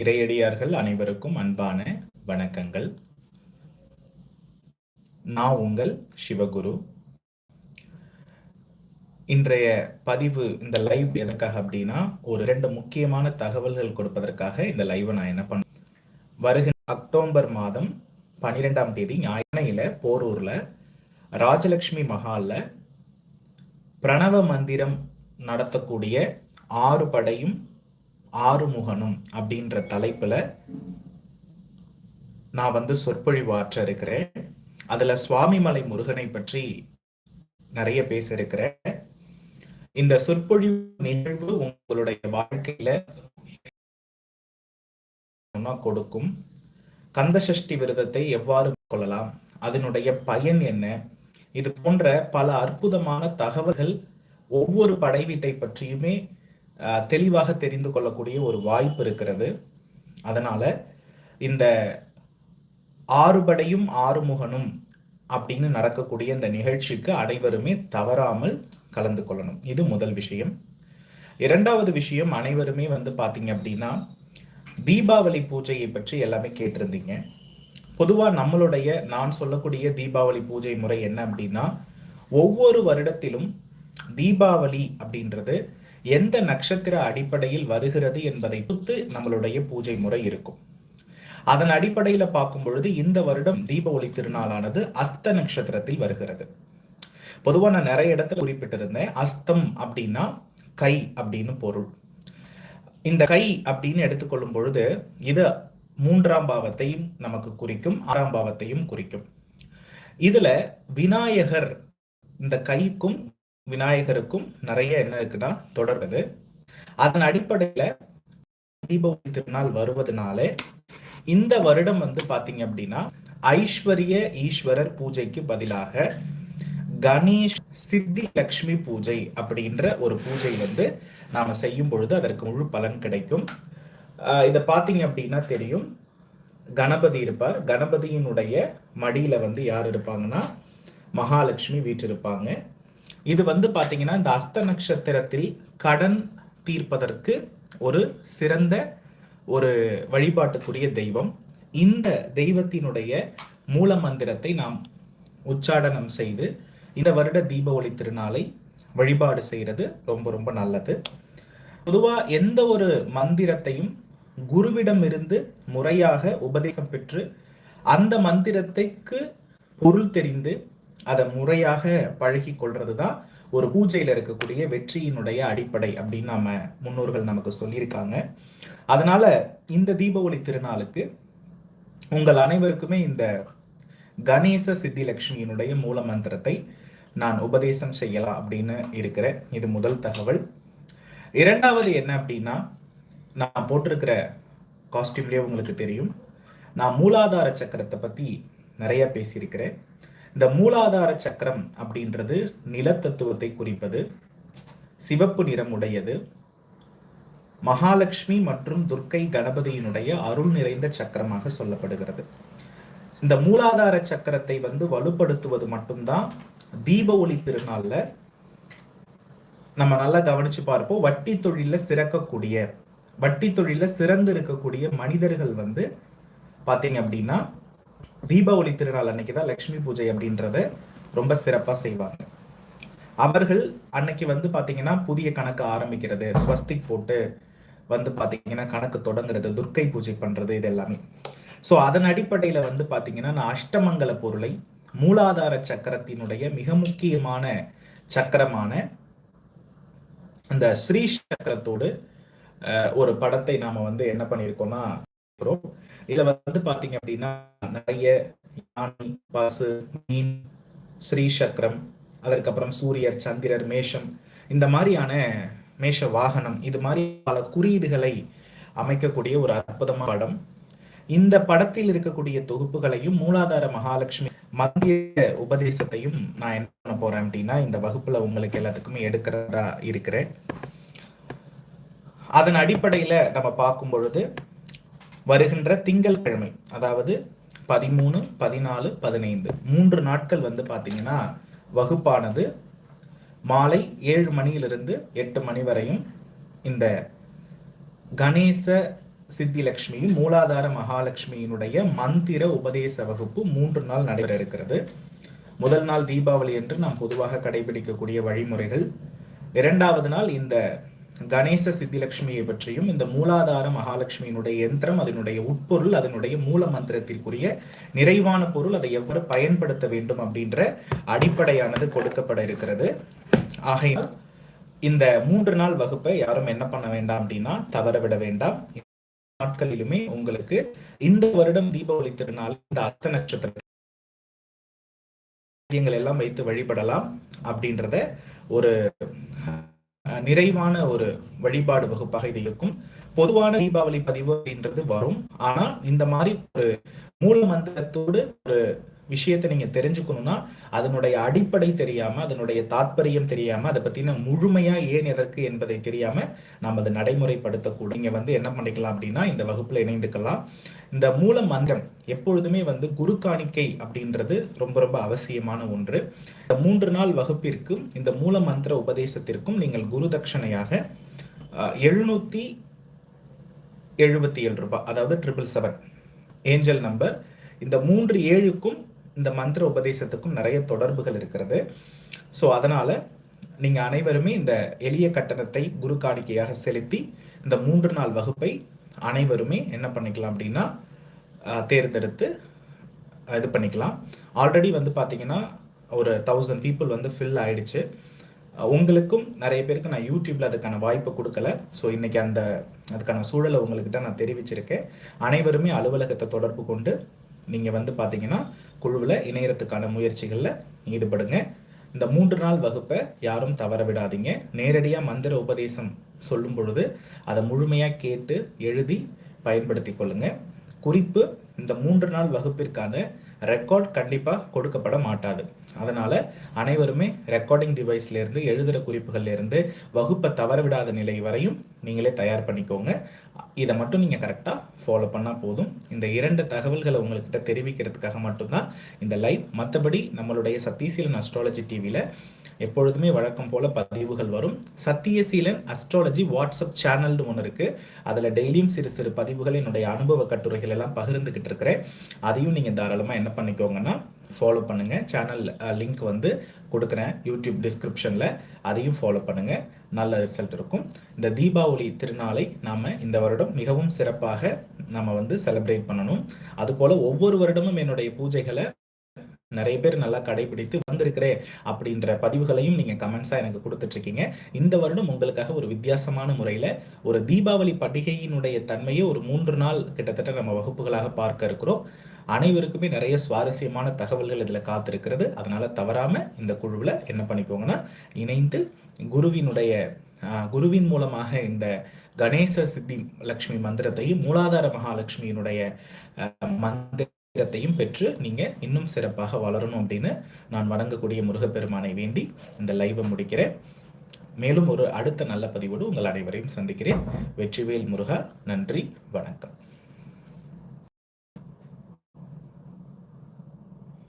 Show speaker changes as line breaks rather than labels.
இறையடியார்கள் அனைவருக்கும் அன்பான வணக்கங்கள். நான் உங்கள் சிவகுரு. இன்றைய பதிவு இந்த லைவ் எதற்காக அப்படின்னா ஒரு ரெண்டு முக்கியமான தகவல்கள் கொடுப்பதற்காக இந்த லைவை நான் என்ன பண்ண வருகிற அக்டோபர் மாதம் பன்னிரெண்டாம் தேதி ஞாயிறையில போரூர்ல ராஜலட்சுமி மஹால்ல பிரணவ மந்திரம் நடத்தக்கூடிய ஆறு படையும் ஆறுமுகனும் அப்படின்ற தலைப்புல நான் வந்து சொற்பொழிவாற்ற இருக்கிறேன் அதுல சுவாமிமலை முருகனை பற்றி நிறைய பேச இருக்கிறேன் இந்த சொற்பொழிவு நிகழ்வு உங்களுடைய வாழ்க்கையில கொடுக்கும். கந்த சஷ்டி விரதத்தை எவ்வாறு கொள்ளலாம் அதனுடைய பயன் என்ன? இது போன்ற பல அற்புதமான தகவல்கள் ஒவ்வொரு படைவீட்டை பற்றியுமே தெளிவாக தெரிந்து கொள்ளக்கூடிய ஒரு வாய்ப்பு இருக்கிறது. அதனால இந்த ஆறுபடையும் ஆறுமுகனும் அப்படின்னு நடக்கக்கூடிய இந்த நிகழ்ச்சிக்கு அனைவருமே தவறாமல் கலந்து கொள்ளணும். இது முதல் விஷயம். இரண்டாவது விஷயம் அனைவருமே வந்து பார்த்தீங்க அப்படின்னா தீபாவளி பூஜையை பற்றி எல்லாமே கேட்டிருந்தீங்க. பொதுவாக நம்மளுடைய நான் சொல்லக்கூடிய தீபாவளி பூஜை முறை என்ன அப்படின்னா ஒவ்வொரு வருடத்திலும் தீபாவளி அப்படின்றது எந்த நட்சத்திர அடிப்படையில் வருகிறது என்பதை பொறுத்து நம்மளுடைய பூஜை முறை இருக்கும். அதன் அடிப்படையில் பார்க்கும் பொழுது இந்த வருடம் தீப ஒளி திருநாளானது அஸ்த நட்சத்திரத்தில் வருகிறது. பொதுவாக நான் நிறைய இடத்துல குறிப்பிட்டிருந்தேன். அஸ்தம் அப்படின்னா கை அப்படின்னு பொருள். இந்த கை அப்படின்னு எடுத்துக்கொள்ளும் பொழுது இது மூன்றாம் பாவத்தையும் நமக்கு குறிக்கும் ஆறாம் பாவத்தையும் குறிக்கும். இதுல விநாயகர் இந்த கைக்கும் விநாயகருக்கும் நிறைய என்ன இருக்குன்னா தொடர்பது அதன் அடிப்படையில தீபாவளி திருநாள் வருவதனால இந்த வருடம் வந்து பாத்தீங்க அப்படின்னா ஐஸ்வர்ய ஈஸ்வரர் பூஜைக்கு பதிலாக கணேஷ் சித்தி லக்ஷ்மி பூஜை அப்படின்ற ஒரு பூஜை வந்து நாம செய்யும் பொழுது அதற்கு முழு பலன் கிடைக்கும். இதை பார்த்தீங்க அப்படின்னா தெரியும். கணபதி இருப்பார். கணபதியினுடைய மடியில வந்து யார் இருப்பாங்கன்னா மகாலட்சுமி வீற்றிருப்பாங்க இது வந்து பார்த்தீங்கன்னா இந்த அஸ்த நட்சத்திரத்தில் கடன் தீர்ப்பதற்கு ஒரு சிறந்த ஒரு வழிபாட்டுக்குரிய தெய்வம். இந்த தெய்வத்தினுடைய மூல மந்திரத்தை நாம் உச்சாடனம் செய்து இந்த வருட தீப ஒளி திருநாளை வழிபாடு செய்கிறது ரொம்ப ரொம்ப நல்லது. பொதுவாக எந்த ஒரு மந்திரத்தையும் குருவிடம் இருந்து முறையாக உபதேசம் பெற்று அந்த மந்திரத்தைக்கு பொருள் தெரிந்து அதை முறையாக பழகி கொள்றது தான் ஒரு பூஜையில் இருக்கக்கூடிய வெற்றியினுடைய அடிப்படை அப்படின்னு நம்ம முன்னோர்கள் நமக்கு சொல்லியிருக்காங்க. அதனால இந்த தீபாவளி திருநாளுக்கு உங்கள் அனைவருக்குமே இந்த கணேச சித்தி லட்சுமியினுடைய மூல மந்திரத்தை நான் உபதேசம் செய்யலாம் அப்படின்னு இருக்கிறேன். இது முதல் தகவல். இரண்டாவது என்ன அப்படின்னா நான் போட்டிருக்கிற காஸ்டியூம்லேயே உங்களுக்கு தெரியும். நான் மூலாதார சக்கரத்தை பற்றி நிறைய பேசியிருக்கிறேன். இந்த மூலாதார சக்கரம் அப்படின்றது நிலத்தத்துவத்தை குறிப்பது சிவப்பு நிறம் உடையது மகாலட்சுமி மற்றும் துர்க்கை கணபதியினுடைய அருள் நிறைந்த சக்கரமாக சொல்லப்படுகிறது. இந்த மூலாதார சக்கரத்தை வந்து வலுப்படுத்துவது மட்டும்தான் தீப ஒளி திருநாள்ல நம்ம நல்லா கவனிச்சு பார்ப்போம். வட்டி தொழில சிறக்கக்கூடிய வட்டி தொழில சிறந்து இருக்கக்கூடிய மனிதர்கள் வந்து பார்த்தீங்க அப்படின்னா தீபாவளி திருநாள் அன்னைக்கு தான் லக்ஷ்மி பூஜை அப்படின்றத ரொம்ப சிறப்பாக செய்வாங்க. அவர்கள் அன்னைக்கு வந்து பாத்தீங்கன்னா புதிய கணக்கு ஆரம்பிக்கிறது ஸ்வஸ்திக் போட்டு வந்து பாத்தீங்கன்னா கணக்கு தொடங்குறது துர்க்கை பூஜை பண்ணுறது இது எல்லாமே. ஸோ அதன் அடிப்படையில் வந்து பார்த்தீங்கன்னா நான் அஷ்டமங்கல பொருளை மூலாதார சக்கரத்தினுடைய மிக முக்கியமான சக்கரமான அந்த ஸ்ரீ சக்கரத்தோடு ஒரு படத்தை நாம வந்து என்ன பண்ணியிருக்கோம்னா இதுல வந்து பாத்தீங்க அப்படின்னா நிறைய யானை பசு மீன் ஸ்ரீ சக்கரம் அதற்கப்புறம் சூரியர் சந்திரர் மேஷம் இந்த மாதிரியான மேஷ வாகனம் இது மாதிரி பல குறியீடுகளை அமைக்கக்கூடிய ஒரு அற்புதமான படம். இந்த படத்தில் இருக்கக்கூடிய தொகுப்புகளையும் மூலாதார மகாலட்சுமி மத்திய உபதேசத்தையும் நான் என்ன பண்ண போறேன் அப்படின்னா இந்த வகுப்புல உங்களுக்கு எல்லாத்துக்குமே எடுக்கிறதா இருக்கிறேன். அதன் அடிப்படையில நம்ம பார்க்கும் பொழுது வருகின்ற திங்கள் கிழமை அதாவது பதிமூணு பதினாலு பதினைந்து மூன்று நாட்கள் வந்து பார்த்தீங்கன்னா வகுப்பானது மாலை ஏழு மணியிலிருந்து எட்டு மணி வரையும் இந்த கணேச சித்தி லட்சுமியும் மூலாதார மகாலட்சுமியினுடைய மந்திர உபதேச வகுப்பு மூன்று நாள் நடைபெற இருக்கிறது. முதல் நாள் தீபாவளி என்று நாம் பொதுவாக கடைபிடிக்கக்கூடிய வழிமுறைகள். இரண்டாவது நாள் இந்த கணேச சித்திலட்சுமியை பற்றியும் இந்த மூலாதார மகாலட்சுமியினுடைய யந்திரம் அதனுடைய உட்பொருள் அதனுடைய மூல மந்திரத்திற்குரிய நிறைவான பொருள் அதை எவ்வாறு பயன்படுத்த வேண்டும் அப்படின்ற அடிப்படையானது கொடுக்கப்பட இருக்கிறது. ஆகையால் இந்த மூன்று நாள் வகுப்பை யாரும் என்ன பண்ண வேண்டாம் அப்படின்னா தவற விட வேண்டாம். நாட்களிலுமே உங்களுக்கு இந்த வருடம் தீபாவளி திருநாள் இந்த அர்த்த நட்சத்திர எல்லாம் வைத்து வழிபடலாம் அப்படின்றத ஒரு நிறைவான ஒரு வழிபாடு வகுப்பாக இது இருக்கும். பொதுவான தீபாவளி பதிவு அப்படின்றது வரும். ஆனால் இந்த மாதிரி ஒரு மூல மந்திரத்தோடு ஒரு விஷயத்தை நீங்க தெரிஞ்சுக்கணும்னா அதனுடைய அடிப்படை தெரியாம அதனுடைய தாற்பயம் தெரியாம அதை பத்தின முழுமையா ஏன் எதற்கு என்பதை தெரியாம நாம் அதை நடைமுறைப்படுத்தக்கூடும் நீங்க வந்து என்ன பண்ணிக்கலாம் அப்படின்னா இந்த வகுப்புல இணைந்துக்கலாம். இந்த மூல மந்திரம் எப்பொழுதுமே வந்து குரு காணிக்கை அப்படின்றது ரொம்ப ரொம்ப அவசியமான ஒன்று. இந்த மூன்று நாள் வகுப்பிற்கும் இந்த மூல மந்திர உபதேசத்திற்கும் நீங்கள் குரு தட்சணையாக எழுநூத்தி எழுபத்தி ஏழு ரூபாய் அதாவது ட்ரிபிள் செவன் ஏஞ்சல் நம்பர் இந்த மூன்று ஏழுக்கும் இந்த மந்திர உபதேசத்துக்கும் நிறைய தொடர்புகள் இருக்கிறது. ஸோ அதனால் நீங்கள் அனைவருமே இந்த எளிய கட்டணத்தை குரு காணிக்கையாக செலுத்தி இந்த மூன்று நாள் வகுப்பை அனைவருமே என்ன பண்ணிக்கலாம் அப்படின்னா தேர்ந்தெடுத்து இது பண்ணிக்கலாம். ஆல்ரெடி வந்து பார்த்தீங்கன்னா ஒரு தௌசண்ட் பீப்புள் வந்து ஃபில் ஆயிடுச்சு. உங்களுக்கும் நிறைய பேருக்கு நான் யூடியூப்ல அதுக்கான வாய்ப்பு கொடுக்கல. ஸோ இன்னைக்கு அந்த அதுக்கான சூழலை உங்கள்கிட்ட நான் தெரிவிச்சிருக்கேன். அனைவருமே அலுவலகத்தை தொடர்பு கொண்டு நீங்கள் வந்து பார்த்தீங்கன்னா குழுவில் இணையறதுக்கான முயற்சிகளில் ஈடுபடுங்க. இந்த மூன்று நாள் வகுப்பை யாரும் தவற விடாதீங்க. நேரடியாக மந்திர உபதேசம் சொல்லும் பொழுது அதை முழுமையாக கேட்டு எழுதி பயன்படுத்தி கொள்ளுங்க. குறிப்பு இந்த மூன்று நாள் வகுப்பிற்கான ரெக்கார்ட் கண்டிப்பாக கொடுக்கப்பட மாட்டாது. அதனால் அனைவருமே ரெக்கார்டிங் டிவைஸ்லேருந்து எழுதுகிற குறிப்புகள்லேருந்து வகுப்பை தவறவிடாத நிலை வரையும் நீங்களே தயார் பண்ணிக்கோங்க. இதை மட்டும் நீங்கள் கரெக்டாக ஃபாலோ பண்ணால் போதும். இந்த இரண்டு தகவல்களை உங்கள்கிட்ட தெரிவிக்கிறதுக்காக மட்டும்தான் இந்த லைவ் மற்றபடி நம்மளுடைய சத்தியசீலன் அஸ்ட்ராலஜி டிவியில் எப்பொழுதுமே வழக்கம் போல் பதிவுகள் வரும். சத்தியசீலன் அஸ்ட்ராலஜி வாட்ஸ்அப் சேனல்னு ஒன்று இருக்குது அதில் டெய்லியும் சிறு சிறு பதிவுகள் என்னுடைய அனுபவ கட்டுரைகள் எல்லாம் பகிர்ந்துக்கிட்டு இருக்கிறேன். அதையும் நீங்கள் தாராளமாக என்ன பண்ணிக்கோங்கன்னா ஃபாலோ பண்ணுங்கள் சேனல் லிங்க் வந்து கொடுக்குறேன். யூடியூப் டிஸ்கிரிப்ஷனில் அதையும் ஃபாலோ பண்ணுங்கள் நல்ல ரிசல்ட் இருக்கும். இந்த தீபாவளி திருநாளை நாம் இந்த வருடம் மிகவும் சிறப்பாக நம்ம வந்து செலிப்ரேட் பண்ணணும். அதுபோல் ஒவ்வொரு வருடமும் என்னுடைய பூஜைகளை நிறைய பேர் நல்லா கடைபிடித்து வந்திருக்கிறேன் அப்படின்ற பதிவுகளையும் நீங்கள் கமெண்ட்ஸாக எனக்கு கொடுத்துட்ருக்கீங்க. இந்த வருடம் உங்களுக்காக ஒரு வித்தியாசமான முறையில் ஒரு தீபாவளி பண்டிகையினுடைய தன்மையை ஒரு மூன்று நாள் கிட்டத்தட்ட நம்ம வகுப்புகளாக பார்க்க இருக்கிறோம். அனைவருக்குமே நிறைய சுவாரஸ்யமான தகவல்கள் இதில் காத்திருக்கிறது. அதனால் தவறாமல் இந்த குழுவில் என்ன பண்ணிக்கோங்கன்னா இணைந்து குருவினுடைய குருவின் மூலமாக இந்த கணேச சித்தி லக்ஷ்மி மந்திரத்தையும் மூலாதார மகாலட்சுமியினுடைய மந்திரத்தையும் பெற்று நீங்கள் இன்னும் சிறப்பாக வளரணும் அப்படின்னு நான் வணங்கக்கூடிய முருகப்பெருமானை வேண்டி இந்த லைவை முடிக்கிறேன். மேலும் ஒரு அடுத்த நல்ல பதிவோடு உங்கள் அனைவரையும் சந்திக்கிறேன். வெற்றிவேல் முருகா நன்றி வணக்கம்.